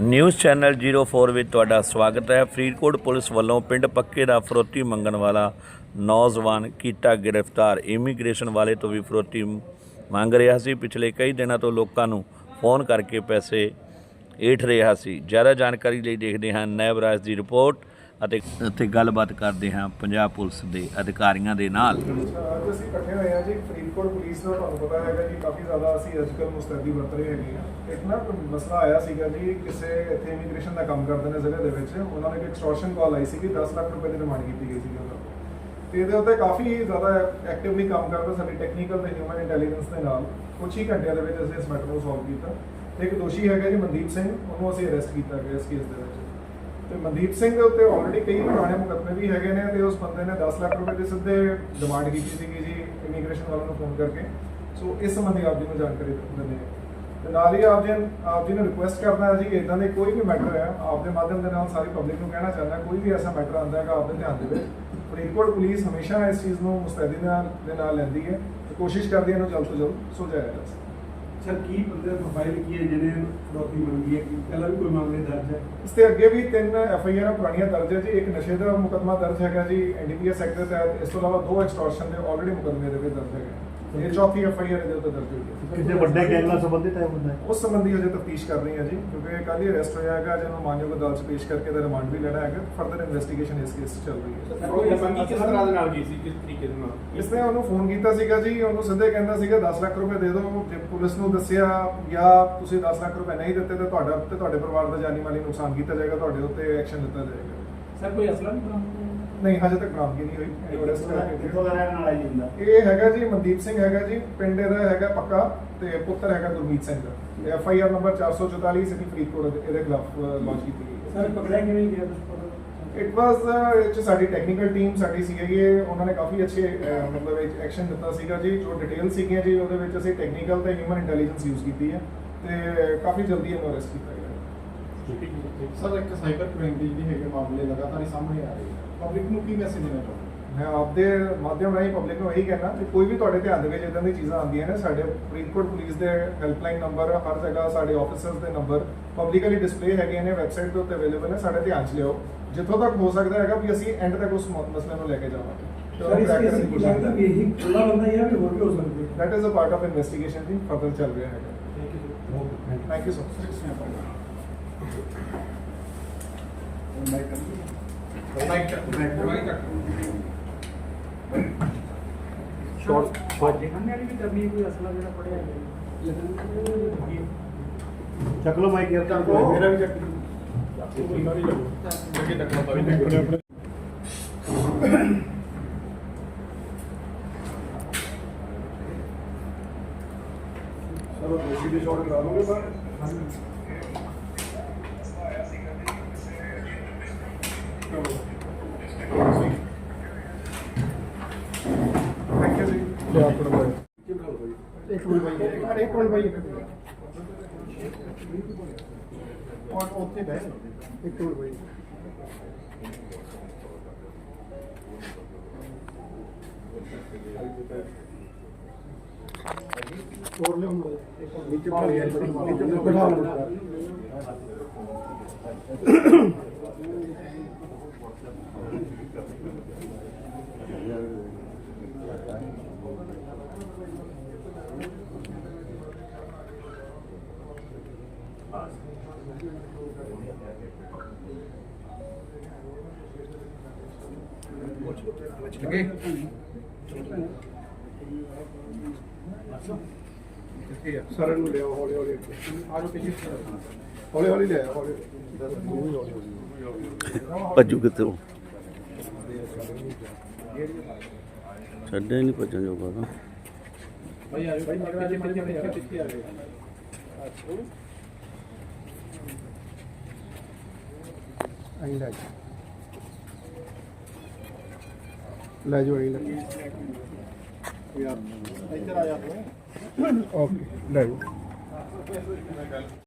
News channel 04 ਵਿੱਚ ਤੁਹਾਡਾ ਸਵਾਗਤ ਹੈ। ਫਰੀਦਕੋਟ ਪੁਲਿਸ ਵੱਲੋਂ ਪਿੰਡ ਪੱਕੇ ਦਾ ਫਰੋਤੀ ਮੰਗਣ ਵਾਲਾ ਨੌਜਵਾਨ ਕੀਤਾ ਗ੍ਰਿਫਤਾਰ। ਇਮੀਗ੍ਰੇਸ਼ਨ ਵਾਲੇ ਤੋਂ ਵੀ ਫਰੋਤੀ ਮੰਗ ਰਿਹਾ ਸੀ। ਪਿਛਲੇ ਕਈ ਦਿਨਾਂ ਤੋਂ ਲੋਕਾਂ ਨੂੰ ਫੋਨ ਕਰਕੇ ਪੈਸੇ ਏਠ ਰਿਹਾ ਸੀ। ਜ਼ਿਆਦਾ ਜਾਣਕਾਰੀ ਲਈ ਦੇਖਦੇ ਹਾਂ ਨੈਬ ਰਾਜ ਦੀ ਰਿਪੋਰਟ। ਅਤੇ ਅਤੇ ਗੱਲਬਾਤ ਕਰਦੇ ਹਾਂ ਪੰਜਾਬ ਪੁਲਿਸ ਦੇ ਅਧਿਕਾਰੀਆਂ ਦੇ ਨਾਲ। ਅੱਜ ਅਸੀਂ ਇਕੱਠੇ ਹੋਏ ਆ ਜੀ, ਫਰੀਦਕੋਟ ਪੁਲਿਸ ਦਾ ਤੁਹਾਨੂੰ ਪਤਾ ਹੈਗਾ ਜੀ, ਕਾਫੀ ਜ਼ਿਆਦਾ ਅਸੀਂ ਅੱਜਕੱਲ ਮੁਸਤੈਦੀ ਵਰਤ ਰਹੇ ਹੈਗੇ ਆ ਇੱਕ ਨਾ ਕੋਈ ਮਸਲਾ ਆਇਆ ਸੀਗਾ ਜੀ, ਕਿਸੇ ਇੱਥੇ ਇਮੀਗ੍ਰੇਸ਼ਨ ਦਾ ਕੰਮ ਕਰਦੇ ਨੇ ਜ਼ਿਲ੍ਹੇ ਦੇ ਵਿੱਚ, ਉਹਨਾਂ ਨੇ ਇੱਕ ਐਕਸਟੋਰਸ਼ਨ ਕਾਲ ਆਈ ਸੀਗੀ ਕਿ 10 ਲੱਖ ਰੁਪਏ ਦੀ ਡਿਮਾਂਡ ਕੀਤੀ ਗਈ ਸੀ ਉਹਨਾਂ ਤੋਂ ਤੇ ਇਹਦੇ ਉੱਤੇ ਕਾਫੀ ਜ਼ਿਆਦਾ ਐਕਟਿਵਲੀ ਕੰਮ ਕਰਦਾ ਸਾਡੀ ਟੈਕਨੀਕਲ ਤੇ ਹਿਊਮਨ ਇੰਟੈਲੀਜੈਂਸ ਦੇ ਨਾਲ ਕੁਝ ਹੀ ਘੰਟਿਆਂ ਦੇ ਵਿੱਚ ਅਸੀਂ ਇਸ ਮੈਟਰ ਨੂੰ ਸੋਲਵ ਕੀਤਾ। ਇੱਕ ਦੋਸ਼ੀ ਹੈਗਾ ਜੀ ਮਨਦੀਪ ਸਿੰਘ, ਉਹਨੂੰ ਅਸੀਂ ਅਰੈਸਟ ਕੀਤਾ ਗਿਆ ਇਸ ਕੇਸ ਦੇ ਵਿੱਚ। ਤੇ ਮਨਦੀਪ ਸਿੰਘ ਦੇ ਉੱਤੇ ਆਲਰੇਡੀ ਕਈ ਪੁਰਾਣੇ ਮੁਕੱਦਮੇ ਵੀ ਹੈਗੇ ਨੇ ਤੇ ਉਸ ਬੰਦੇ ਨੇ 10 ਲੱਖ ਰੁਪਏ ਦੇ ਸਿੱਧੇ ਡਿਮਾਂਡ ਕੀਤੀ ਸੀਗੀ ਜੀ ਇਮੀਗ੍ਰੇਸ਼ਨ ਵਾਲਿਆਂ ਨੂੰ ਫੋਨ ਕਰਕੇ। ਸੋ ਇਸ ਸੰਬੰਧੀ ਆਪ ਜੀ ਨੂੰ ਜਾਣਕਾਰੀ ਦਿੰਦੇ ਹਾਂ। ਤੇ ਨਾਲ ਹੀ ਆਪ ਜੀ ਆਪ ਜੀ ਨੂੰ ਰਿਕੁਐਸਟ ਕਰਦਾ ਹੈ ਜੀ ਕਿ ਇਦਾਂ ਦੇ ਕੋਈ ਵੀ ਮੈਟਰ ਹੈ, ਆਪ ਦੇ ਮਾਧਿਅਮ ਦੇ ਨਾਲ ਸਾਰੀ ਪਬਲਿਕ ਨੂੰ ਕਹਿਣਾ ਚਾਹੁੰਦਾ, ਕੋਈ ਵੀ ਐਸਾ ਮੈਟਰ ਆਉਂਦਾ ਹੈਗਾ, ਆਪ ਦੇ ਧਿਆਨ ਦੇ ਵਿੱਚ। ਫਰੀਦਕੋਟ ਪੁਲਿਸ ਹਮੇਸ਼ਾ ਇਸ ਚੀਜ਼ ਨੂੰ ਮੁਸਤੈਦੀ ਨਾਲ ਦੇ ਨਾਲ ਲੈਂਦੀ ਹੈ ਤੇ ਕੋਸ਼ਿਸ਼ ਕਰਦੀ ਹੈ ਇਹਨੂੰ ਜਲਦ ਤੋਂ ਜਲਦ ਸੁਲਝਾਇਆ ਜਾ ਸਕੇ। ਸਰ, ਕੀ ਬੰਦੇ ਪ੍ਰੋਫਾਈਲ ਕੀ ਹੈ ਜਿਹੜੇ ਫਰੋਤੀ ਮੰਗੀ ਹੈ? ਪਹਿਲਾਂ ਵੀ ਕੋਈ ਮਾਮਲੇ ਦਰਜ ਹੈ? ਇਸ ਤੇ ਅੱਗੇ ਵੀ ਤਿੰਨ ਐਫ ਆਈ ਆਰ ਪੁਰਾਣੀਆਂ ਦਰਜ ਹੈ ਜੀ। ਇੱਕ ਨਸ਼ੇ ਦਾ ਮੁਕੱਦਮਾ ਦਰਜ ਹੈਗਾ ਜੀ ਐਨਡੀਪੀਐਸ ਐਕਟ ਦੇ ਤਹਿਤ। ਇਸ ਤੋਂ ਇਲਾਵਾ ਦੋ ਐਕਸਟੋਰਸ਼ਨ ਦੇ ਆਲਰੇਡੀ ਮੁਕੱਦਮੇ ਦੇ ਵਿੱਚ ਦਰਜ ਹੈਗੇ। ਇਹ ਚੌਥੀ ਐਫ ਆਈ ਆਰ ਇਹਦੇ ਉੱਤੇ ਦਰਜ ਹੋਈ ਹੈ। ਕਿਸੇ ਵੱਡੇ ਗੈਂਗ ਨਾਲ ਸੰਬੰਧਿਤ ਹੈ ਬੰਦਾ? ਉਸ ਸੰਬੰਧੀ ਹਜੇ ਤਫਤੀਸ਼ ਕਰ ਰਹੀ ਹੈ ਜੀ ਕਿਉਂਕਿ ਕੱਲ੍ਹ ਹੀ ਅਰੈਸਟ ਹੋਇਆ ਹੈਗਾ ਜਿਹਨੂੰ ਮਾਨਯੋਗ ਅਦਾਲਤ 'ਚ ਪੇਸ਼ ਕਰਕੇ ਇਹਦਾ ਰਿਮਾਂਡ ਵੀ ਲੈਣਾ ਹੈਗਾ। ਫਰਦਰ ਇਨਵੈਸਟੀਗੇਸ਼ਨ ਇਸ ਕੇਸ 'ਚ ਚੱਲ ਰਹੀ ਹੈ। ਕੋਈ ਮੰਗੀ ਕਿਸ ਤਰ੍ਹਾਂ ਦੇ ਨਾਲ ਗਈ ਸੀ? ਕਿਸ ਤਰੀਕੇ ਦੇ ਨਾਲ? ਇਸਨੇ ਉਹਨੂੰ ਫੋਨ ਕੀਤਾ ਸੀਗਾ ਜੀ ਉਹਨੂੰ ਸਿੱਧੇ ਕਹਿੰਦਾ ਸੀਗਾ 10 ਲੱਖ ਰੁਪਏ ਦੇ ਦਿਓ। ਜੇ ਪੁਲਿਸ ਨੂੰ ਦੱਸਿਆ ਜਾਂ ਤੁਸੀਂ 10 ਲੱਖ ਰੁਪਏ ਨਹੀਂ ਦਿੱਤੇ ਤਾਂ ਤੁਹਾਡਾ ਤੇ ਤੁਹਾਡੇ ਪਰਿਵਾਰ ਦਾ ਜਾਨੀ ਮਾਲੀ ਨੁਕਸਾਨ ਕੀਤਾ ਜਾਏਗਾ ਤੁਹਾਡੇ ਉੱਤੇ ਐਕਸ਼ਨ ਲਿੱਤਾ ਜਾਏਗਾ। ਸਰ ਕੋਈ ਅਸਲਾ ਵੀ ਬਰਾਮਦ? ਨਹੀਂ ਹਜੇ ਤੱਕ ਬਰਾਮਦਗੀ ਨਹੀਂ ਹੋਈ। ਇਹਨੂੰ arrest ਕਰਕੇ ਕਿੱਥੋਂ ਦਾ ਰਹਿਣ ਵਾਲਾ ਜੀ ਹੁੰਦਾ। ਇਹ ਹੈਗਾ ਜੀ ਮਨਦੀਪ ਸਿੰਘ ਹੈਗਾ ਜੀ ਪਿੰਡ ਇਹਦਾ ਹੈਗਾ ਪੱਕਾ ਤੇ ਪੁੱਤਰ ਹੈਗਾ ਗੁਰਮੀਤ ਸਿੰਘ। ਦਾ F I R number 444 city Faridkot ਦੇ- ਇਹਦੇ ਖਿਲਾਫ ਲਾਂਚ ਕੀਤੀ ਗਈ ਹੈ। ਸਰ ਪਕੜਿਆ ਕਿਵੇਂ ਗਿਆ ਇਟ ਵਾਸ ਚ ਸਾਡੀ ਟੈਕਨੀਕਲ ਟੀਮ ਸਾਡੀ ਸੀਆਈਏ ਉਹਨਾਂ ਨੇ ਕਾਫੀ ਅੱਛੇ ਮਤਲਬ ਇੱਕ ਐਕਸ਼ਨ ਦਿੱਤਾ ਸੀਗਾ ਜੀ। ਜੋ ਡਿਟੇਲ ਸੀਗੀਆਂ ਜੀ ਉਹਦੇ ਵਿੱਚ ਅਸੀਂ ਟੈਕਨੀਕਲ ਤੇ ਹਿਊਮਨ ਇੰਟੈਲੀਜੈਂਸ ਯੂਜ਼ ਕੀਤੀ ਹੈ ਤੇ ਕਾਫੀ ਜਲਦੀ ਇਹਨੂੰ ਅਰੈਸਟ ਕੀਤਾ ਗਿਆ। ਸਰ ਇੱਕ ਸਾਈਬਰ ਕ੍ਰਾਈਮ ਦੀ ਜਿਹੜੀ ਹੈਗੇ ਮਾਮਲੇ ਲਗਾਤਾਰ ਹੀ ਸਾਹਮਣੇ ਆ ਰਹੇ ਆ। ਪਬਲਿਕ ਨੂੰ ਕੀ ਮੈਸੇਜ ਦੇਣਾ ਚਾਹੁੰਦੇ ਮੈਂ ਆਪਦੇ ਮਾਧਿਅਮ ਰਾਹੀਂ ਪਬਲਿਕ ਨੂੰ ਇਹੀ ਕਹਿਣਾ ਕਿ ਕੋਈ ਵੀ ਤੁਹਾਡੇ ਧਿਆਨ ਦੇ ਵਿੱਚ ਇਦਾਂ ਦੀ ਚੀਜ਼ਾਂ ਆਉਂਦੀਆਂ ਨੇ ਸਾਡੇ ਫਰੀਦਕੋਟ ਪੁਲਿਸ ਦੇ ਹੈਲਪਲਾਈਨ ਨੰਬਰ ਹਰ ਜਗ੍ਹਾ ਸਾਡੇ ਆਫੀਸਰਸ ਦੇ ਨੰਬਰ ਪਬਲਿਕਲੀ ਡਿਸਪਲੇ ਹੈਗੇ ਨੇ ਵੈਬਸਾਈਟ ਤੇ ਉੱਤੇ ਅਵੇਲੇਬਲ ਨੇ ਸਾਡੇ ਧਿਆਨ 'ਚ ਲਿਓ ਜਿੱਥੋਂ ਤੱਕ ਹੋ ਸਕਦਾ ਹੈਗਾ ਵੀ ਅਸੀਂ ਐਂਡ ਤੱਕ ਉਸ ਮਸਲੇ ਨੂੰ ਲੈ ਕੇ ਜਾਵਾਂਗੇ। ਸਰ ਇਸ ਕੇਸ ਵਿੱਚ ਲੱਗਦਾ ਵੀ ਇਹੀ ਖੁੱਲਾ ਬੰਦਾ ਹੀ ਹੈ ਕਿ ਹੋਰ ਵੀ ਹੋ ਸਕਦੇ that is a part of investigation ਜੀ ਫਰਦਰ ਚੱਲ ਰਿਹਾ ਹੈਗਾ। Thank you so much short short ਚੱਕ ਲਓ ਮਾਈਕ ਯਾਰ ਤਾਂ ਮੇਰਾ ਵੀ ਚੱਕ ਲਓ ਚਲੋ ਦੋਸ਼ੀ ਦੇ ਸ਼ਾਟ ਕਰਾ ਲਓਗੇ ਸਰ ਥੈਂਕ ਯੂ ਜੀ ਤੇ ਆਪਣਾ ਬਾਈ ਇੱਕ ਮਿੰਟ ਬਾਈ ਇੱਕ ਮਿੰਟ ਬਾਈ ਇੱਕ ਮਿੰਟ ਔਰ ਉੱਥੇ ਬਹਿ ਇੱਕ ਮਿੰਟ ਬਾਈ। ਹੋਰ ਹੁਣ ਨੂੰ ਲਿਆਓ ਹੌਲੀ ਹੌਲੀ ਹੌਲੀ ਹੌਲੀ ਲਿਆਓ ਹੌਲੀ ਹੌਲੀ ਹੌਲੀ ਭੱਜੂ ਕਿੱਥੋਂ? ਛੱਡਿਆ ਨਹੀਂ ਭੱਜਣ ਜੋਗਾ ਤਾਂ। ਭਾਈ ਆਜੋ ਭਾਈ ਮਗਰ ਪਿੱਛੇ ਪਿੱਛੇ ਪਿੱਛੇ ਆ ਗਏ ਆਈ ਲੈ ਜਾ। ਲੈ ਜਾਓ ਆਈ ਲੈ ਯਾਰ ਇੱਧਰ ਆ ਜਾ ਤੂੰ। ਓਕੇ ਲੈ ਜਾਓ